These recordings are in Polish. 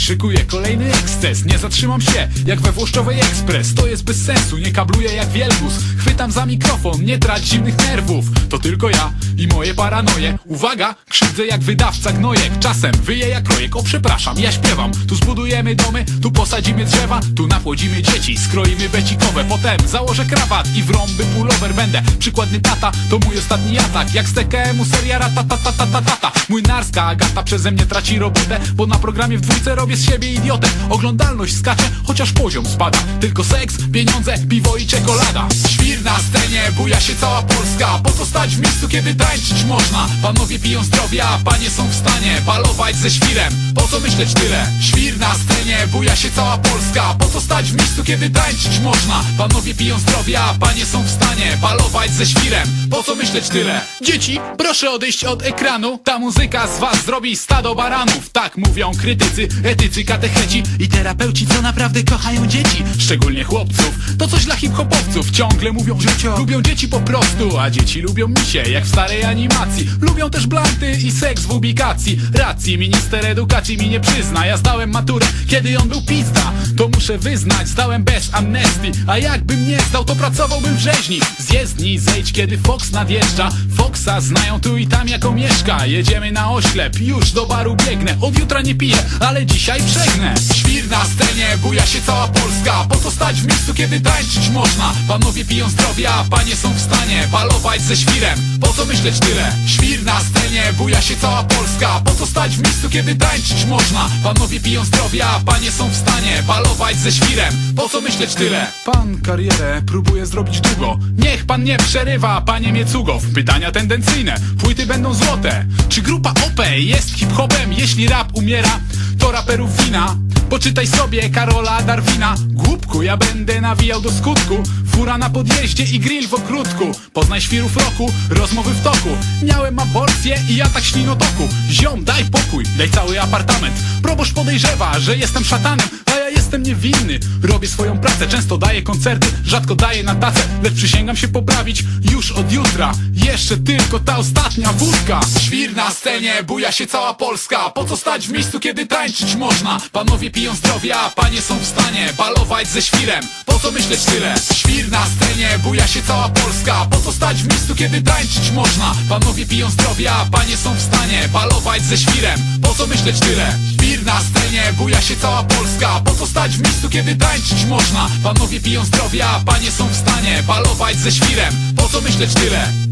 szykuję kolejny eksces Nie zatrzymam się, jak we Włoszczowej Ekspres To jest bez sensu, nie kabluję jak wielbus. Chwytam za mikrofon, nie trać zimnych nerwów. To tylko ja i moje paranoje. Uwaga, krzywdzę jak wydawca gnojek. Czasem wyję jak rojek, o przepraszam, ja śpiewam. Tu zbudujemy domy, tu posadzimy drzewa Tu napłodzimy dzieci, skroimy becikowe Potem założę krawat i w rąby pullover będę. Przykładny tata, to mój ostatni atak. Jak z TKM-u seria ratatatatata Młynarska Agata przeze mnie traci robotę Bo na programie w dwójce robię z siebie idiotę. Oglądalność skacze, chociaż poziom spada. Tylko seks, pieniądze, piwo i czekolada. Świr na scenie, buja się cała Polska. Po co stać w miejscu, kiedy tańczyć można? Panowie piją zdrowie, a panie są w stanie Balować ze świrem, po co myśleć tyle? Świr na scenie, buja się cała Polska. Po co stać w miejscu, kiedy tańczyć można? Panowie piją zdrowie, a panie są w stanie Balować ze świrem, po co myśleć tyle? Dzieci, proszę odejść od ekranu. Ta muzyka z was zrobi stado baranów. Tak mówią krytycy, etycy, katecheci I terapeuci, co naprawdę kochają dzieci Szczególnie chłopców. To coś dla hip-hopowców. Ciągle mówią, lubią dzieci po prostu A dzieci lubią misie, jak w starej animacji. Lubią też blanty i seks w ubikacji. Racji, minister edukacji mi nie przyzna. Ja zdałem maturę, kiedy on był pizda. To muszę wyznać, zdałem bez amnestii. A jakbym nie zdał, to pracowałbym w rzeźni. Z jezdni zejdź, kiedy Fox nadjeżdża. Foxa znają tu i tam jako mieszka. Jedziemy na oślep, już do baru biegnę. Od jutra nie piję, ale dzisiaj przegnę Świr na scenie, buja się cała Polska Po co stać w miejscu, kiedy tańczyć można? Panowie piją zdrowie, a panie są w stanie Balować ze świrem, po co myśleć tyle? Świr na scenie, buja się cała Polska Po co stać w miejscu, kiedy tańczyć można? Panowie piją zdrowie, a panie są w stanie Balować ze świrem, po co myśleć tyle? Pan karierę próbuje zrobić długo Niech pan nie przerywa, panie Miecugow Pytania tendencyjne, płyty będą złote Czy grupa OP jest hip-hopem? Jeśli rap umiera, to raperów wina. Poczytaj sobie Karola Darwina. Głupku, ja będę nawijał do skutku. Fura na podjeździe i grill w ogródku. Poznaj świrów roku, rozmowy w toku. Miałem aborcję i atak ślinotoku. Ziom, daj pokój, daj cały apartament. Proboszcz podejrzewa, że jestem szatanem jestem niewinny, robię swoją pracę Często daję koncerty, rzadko daję na tacę Lecz przysięgam się poprawić już od jutra Jeszcze tylko ta ostatnia wódka Świr na scenie, buja się cała Polska Po co stać w miejscu, kiedy tańczyć można? Panowie piją zdrowie, a panie są w stanie Balować ze świrem, po co myśleć tyle? Świr na scenie, buja się cała Polska Po co stać w miejscu, kiedy tańczyć można? Panowie piją zdrowie, a panie są w stanie Balować ze świrem, po co myśleć tyle? Świr na scenie, buja się cała Polska Po co stać w miejscu, kiedy tańczyć można? Panowie piją zdrowie, a panie są w stanie Balować ze świrem, po co myśleć tyle?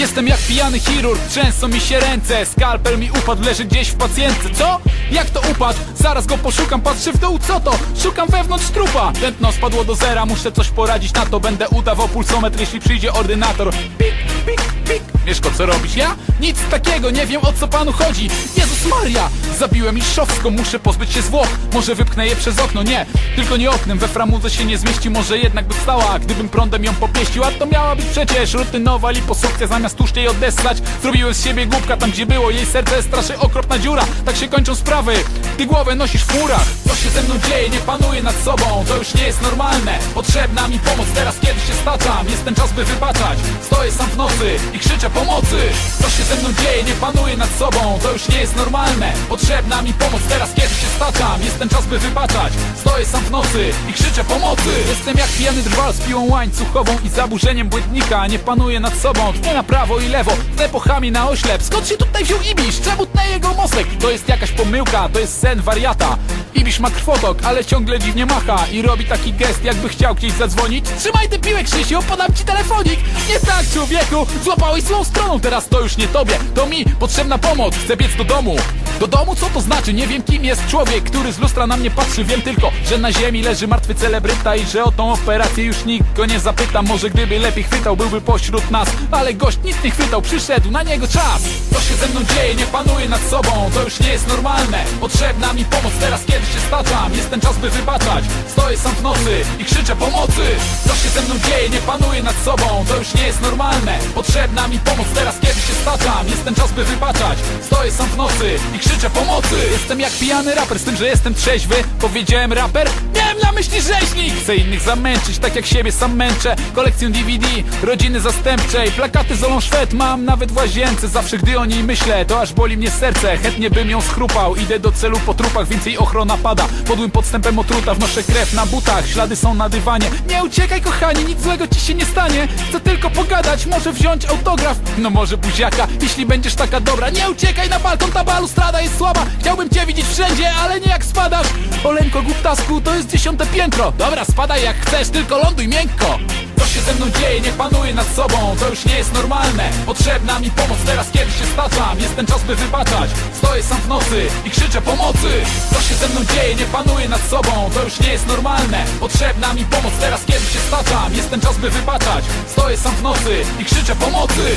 Jestem jak pijany chirurg, trzęsą mi się ręce. Skalpel mi upadł, leży gdzieś w pacjentce. Co? Jak to upadł? Zaraz go poszukam, patrzę w dół, co to? Szukam wewnątrz trupa. Tętno spadło do zera, muszę coś poradzić na to. Będę udawał pulsometr, jeśli przyjdzie ordynator. Pik, pik, pik Mieszko, co robisz? Ja? Nic takiego, nie wiem o co panu chodzi. Jezus Maria! Zabiłem Liszowską, muszę pozbyć się zwłok. Może wypchnę je przez okno, nie. Tylko nie oknem, we framudze się nie zmieści. Może jednak by wstała, gdybym prądem ją popieścił. A to miała być przecież rutynowa liposukcja. Zamiast tłuszcz odesłać Zrobiłem z siebie głupka tam gdzie było. Jej serce strasznie okropna dziura. Tak się kończą sprawy, ty głowę nosisz w chmurach. Co się ze mną dzieje, nie panuję nad sobą. To już nie jest normalne. Potrzebna mi pomoc, teraz kiedy się staczam. Jest ten czas by wybaczać. Stoję sam w nocy i krzyczę pomocy. Co się ze mną dzieje, nie panuję nad sobą. To już nie jest normalne. Potrzebna mi pomoc, teraz kiedy się staczam. Jest ten czas by wybaczać. Stoję sam w nocy i krzyczę pomocy. Jestem jak pijany drwal z piłą łańcuchową I zaburzeniem błędnika. Nie panuję nad sobą, tnę na prawo i lewo. Tnę pochami na oślep. Skąd się tutaj wziął Ibisz? Czemu tnę jego mostek? To jest jakaś pomyłka, to jest sen wariata. Ibisz ma krwotok, ale ciągle dziwnie macha I robi taki gest, jakby chciał gdzieś zadzwonić. Trzymaj tę piłę Krzysiu, podam ci telefonik. Nie tak człowieku, złapałeś słowo stroną, teraz to już nie tobie. To mi potrzebna pomoc, chcę biec do domu. Do domu co to znaczy? Nie wiem kim jest człowiek, który z lustra na mnie patrzy. Wiem tylko, że na ziemi leży martwy celebryta I że o tą operację już nikt go nie zapyta. Może gdyby lepiej chwytał, byłby pośród nas Ale gość nic nie chwytał, przyszedł na niego czas. Co się ze mną dzieje, nie panuję nad sobą. To już nie jest normalne. Potrzebna mi pomoc, teraz kiedy się staczam. Jest ten czas by wybaczać. Stoję sam w nocy i krzyczę pomocy. Co się ze mną dzieje, nie panuję nad sobą. To już nie jest normalne. Potrzebna mi pomoc, teraz kiedy się staczam Jest ten czas by wybaczać. Stoję sam w nocy i krzyczę pomocy. Jestem jak pijany raper, z tym, że jestem trzeźwy. Powiedziałem raper? Miałem na myśli rzeźnik. Chcę innych zamęczyć, tak jak siebie sam męczę. Kolekcję DVD, rodziny zastępczej. Plakaty z Olą Szwed mam nawet w łazience. Zawsze gdy o niej myślę, to aż boli mnie serce. Chętnie bym ją schrupał, idę do celu po trupach Więcej ochrona pada, podłym podstępem otruta Wnoszę krew na butach, ślady są na dywanie. Nie uciekaj kochanie, nic złego ci się nie stanie. Chcę tylko pogadać, może wziąć autograf No może buziaka, jeśli będziesz taka dobra Nie uciekaj na balkon, ta balustrada jest słaba. Chciałbym cię widzieć wszędzie, ale nie jak spadasz. Oleńko głuptasku, to jest dziesiąte piętro. Dobra, spadaj jak chcesz, tylko ląduj miękko co się ze mną dzieje, nie panuję nad sobą. To już nie jest normalne. Potrzebna mi pomoc teraz, kiedy się staczam. Jest ten czas, by wybaczać. Stoję sam w nocy i krzyczę pomocy. Co się ze mną dzieje, nie panuję nad sobą. To już nie jest normalne. Potrzebna mi pomoc teraz, kiedy się staczam. Jest ten czas, by wybaczać. Stoję sam w nocy i krzyczę pomocy